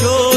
show.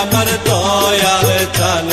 আমার দয়াল চাল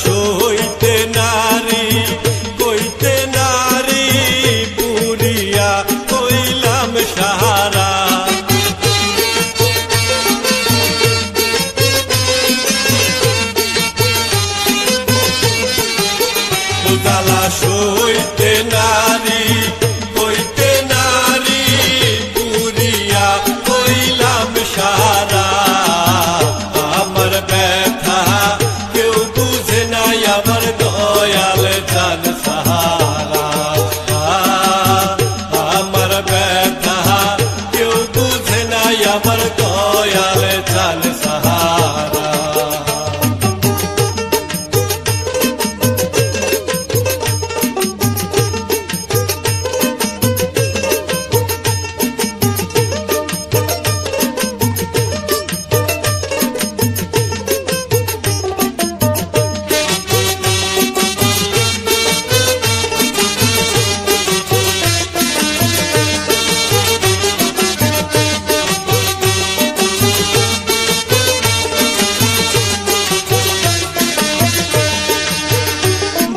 সইতে নারী কইতে নারী পুরিয়া কইলাম সারা জ্বালা সইতে নারী ya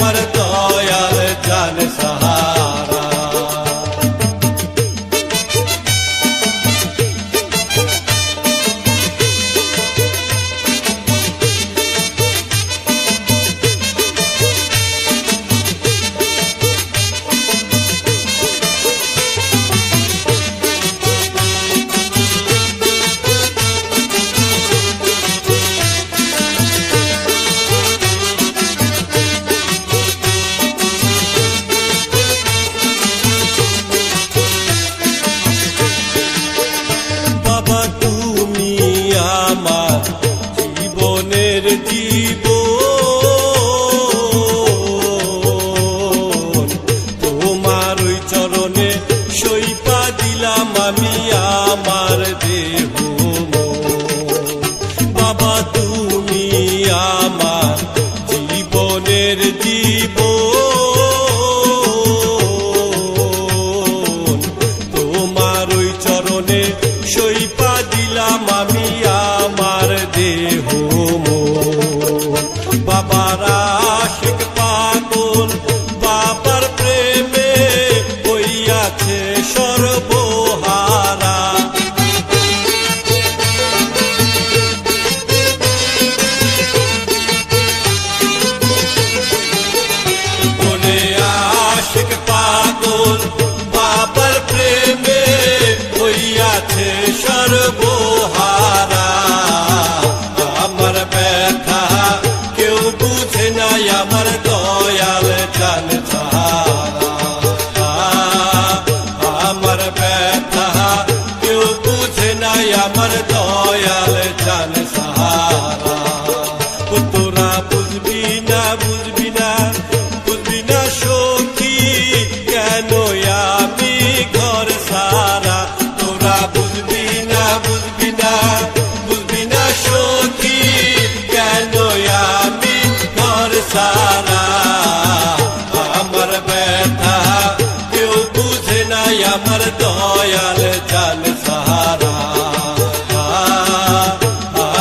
மரத்து জীবনের জীবন। amor না আমার ব্যথা, কেউ বুঝে নাই আমার দয়াল জাল সাহারা।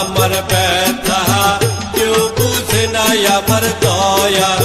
আমার ব্যথা, কেউ বুঝে নাই আমার দয়াল